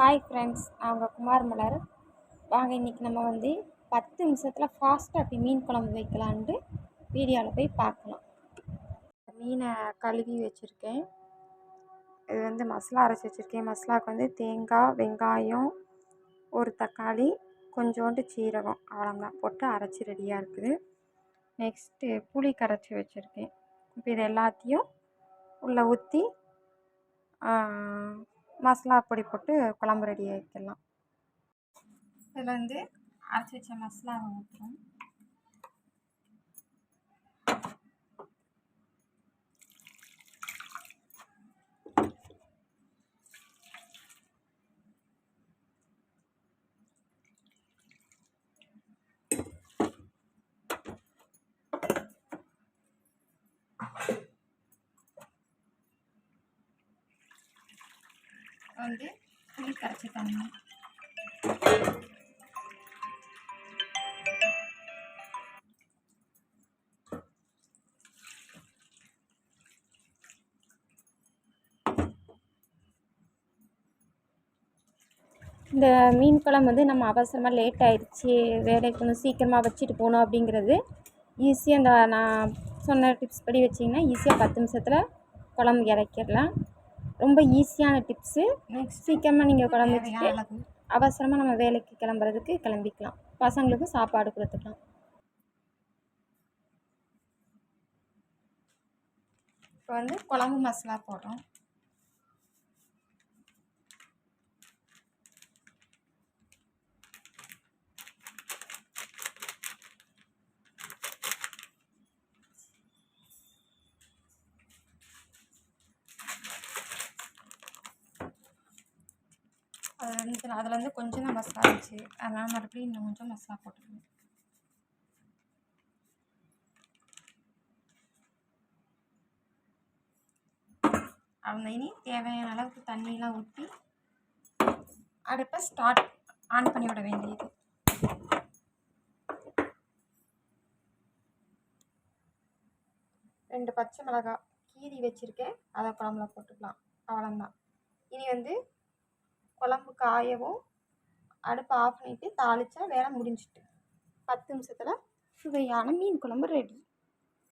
Hi friends நான் உங்கள் குமார் மலர். வாங்க இன்றைக்கி நம்ம வந்து பத்து நிமிஷத்தில் ஃபாஸ்ட்டாக அப்படி மீன் குழம்பு வைக்கலான்ட்டு வீடியோவில் போய் பார்க்கலாம். மீனை கழுவி வச்சுருக்கேன். இது வந்து மசாலா அரைச்சி வச்சுருக்கேன். மசாலாவுக்கு வந்து தேங்காய் வெங்காயம் ஒரு தக்காளி கொஞ்சோண்டு சீரகம் அவ்வளோதான் போட்டு அரைச்சி ரெடியாக இருக்குது. நெக்ஸ்ட்டு புளி கரைச்சி வச்சுருக்கேன். இப்போ இது எல்லாத்தையும் உள்ளே ஊற்றி மசாலா பொடி போட்டு குழம்பு ரெடி ஆக்கிடலாம் இதில் வந்து அரைச்சி வச்ச மசாலாவை ஊற்றுறோம் வந்து புளி கரைச்சி தண்ணி இந்த மீன் குழம்பு வந்து நம்ம அவசரமாக லேட் ஆயிடுச்சு வேலைக்கு கொஞ்சம் சீக்கிரமாக வச்சுட்டு போகணும் அப்படிங்கிறது ஈஸியாக இந்த நான் சொன்ன டிப்ஸ் படி வச்சிங்கன்னா ஈஸியாக பத்து நிமிஷத்தில் குழம்பு இறக்கிடலாம். ரொம்ப ஈஸியான டிப்ஸு நெக்ஸ்ட் சீக்கிரமாக நீங்கள் குழம்பு வச்சுட்டு அவசரமாக நம்ம வேலைக்கு கிளம்புறதுக்கு கிளம்பிக்கலாம். பசங்களுக்கும் சாப்பாடு கொடுத்துக்கலாம். இப்போ வந்து குழம்பு மசாலா போடுறோம். அதில் வந்து அதில் வந்து கொஞ்சம் தான் மசாலா இருந்துச்சு. அதனால் மறுபடியும் இன்னும் கொஞ்சம் மசாலா போட்டுக்கணும். அந்த இனி தேவையான அளவுக்கு தண்ணியெலாம் ஊற்றி அடுப்பை ஸ்டார்ட் ஆன் பண்ணி விட வேண்டியது. ரெண்டு பச்சை மிளகாய் கீரி வச்சுருக்கேன். அதை குழம்புல போட்டுக்கலாம். அவ்வளோந்தான் இனி வந்து குழம்பு காயவும் அடுப்பு ஆஃப் பண்ணிவிட்டு தாளித்தா வேலை முடிஞ்சிட்டு. பத்து நிமிஷத்தில் சுவையான மீன் குழம்பு ரெடி